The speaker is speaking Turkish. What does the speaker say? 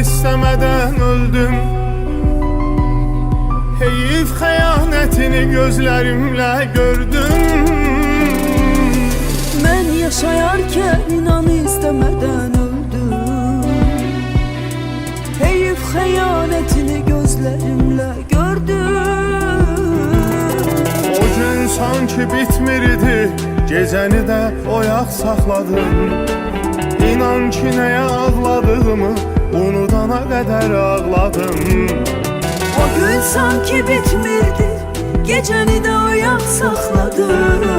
istemeden öldüm. Heyif xəyanətini gözlerimle gördüm. Ben yaşayarken inan istemeden öldüm. Heyif xəyanətini gözlerimle gördüm. O gün sanki bitmirdi Gecəni də oyaq saxladım İnan ki nəyə ağladığımı Unudana qədər ağladım. O gün sanki bitmirdi Gecəni də oyaq saxladım